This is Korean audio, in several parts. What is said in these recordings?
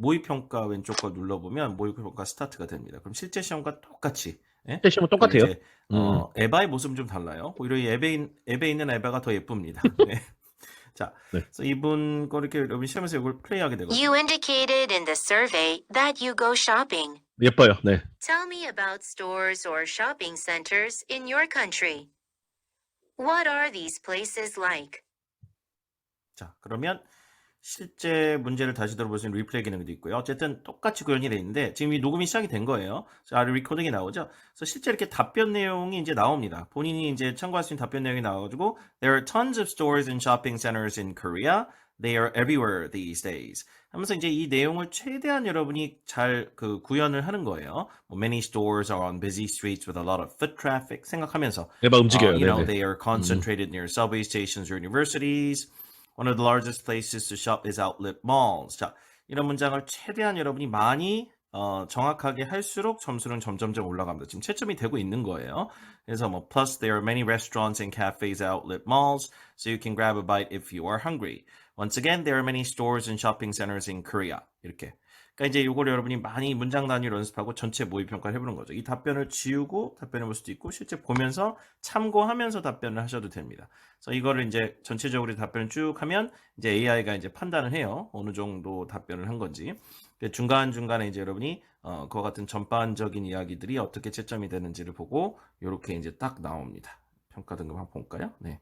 모의 평가 왼쪽 거 눌러보면 모의 평가 스타트가 됩니다. 그럼 실제 시험과 똑같이 예? 실제 시험은 똑같아요. 이제, 어, 에바의 모습은 좀 달라요. 오히려 이 앱에, 있- 앱에 있는 에바가 더 예쁩니다. 네. 자, 네. 그래서 이분 거 이렇게 여러분 시험에서 이걸 플레이하게 되거든요. You indicated in the survey that you go shopping. 예뻐요. 네. Tell me about stores or shopping centers in your country. What are these places like? 자, 그러면 실제 문제를 다시 들어볼 수 있는 리플레이 기능도 있고요. 어쨌든 똑같이 구현이 돼 있는데 지금 이 녹음이 시작이 된 거예요. 그래서 아래 리코딩이 나오죠. 그래서 실제 이렇게 답변 내용이 이제 나옵니다. 본인이 이제 참고할 수 있는 답변 내용이 나와가지고 There are tons of stores and shopping centers in Korea. They are everywhere these days. 하면서 이제 이 내용을 최대한 여러분이 잘 그 구현을 하는 거예요. 뭐 many stores are on busy streets with a lot of foot traffic 생각하면서 에바 움직여요. Uh, you know, they are concentrated near subway stations or universities. One of the largest places to shop is outlet malls. 자, 이런 문장을 최대한 여러분이 많이 어, 정확하게 할수록 점수는 점점점 올라갑니다. 지금 채점이 되고 있는 거예요. 그래서 뭐 plus there are many restaurants and cafes outlet malls, so you can grab a bite if you are hungry. Once again, there are many stores and shopping centers in Korea. 이렇게. 그러니까 이제 이걸 여러분이 많이 문장 단위로 연습하고 전체 모의 평가를 해보는 거죠. 이 답변을 지우고 답변해 볼 수도 있고 실제 보면서 참고하면서 답변을 하셔도 됩니다. 그래서 이거를 이제 전체적으로 답변을 쭉 하면 이제 AI가 이제 판단을 해요. 어느 정도 답변을 한 건지. 중간 중간에 이제 여러분이 어, 그와 같은 전반적인 이야기들이 어떻게 채점이 되는지를 보고 이렇게 이제 딱 나옵니다. 평가 등급 한번 볼까요? 네.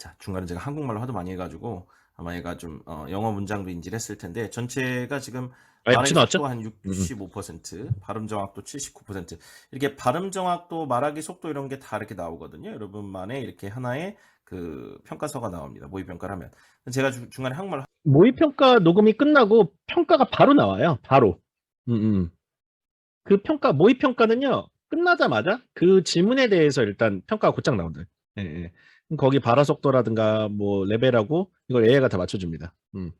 자 중간에 제가 한국말로 하도 많이 해가지고 아마 얘가 좀 어, 영어 문장도 인지를 했을 텐데 전체가 지금 아, 말하기? 속도 한 65%, 발음 정확도 79%. 이렇게 발음 정확도, 말하기 속도 이런 게 다 이렇게 나오거든요. 여러분만의 이렇게 하나의 그 평가서가 나옵니다. 모의 평가를 하면. 제가 주- 중간에 한국말 모의 평가 녹음이 끝나고 평가가 바로 나와요. 바로. 음, 음. 그 평가 모의 평가는요. 끝나자마자 그 질문에 대해서 일단 평가가 곧장 나온다. 예, 예. 거기 발화 속도라든가 뭐 레벨하고 이걸 AI가 다 맞춰줍니다. 음.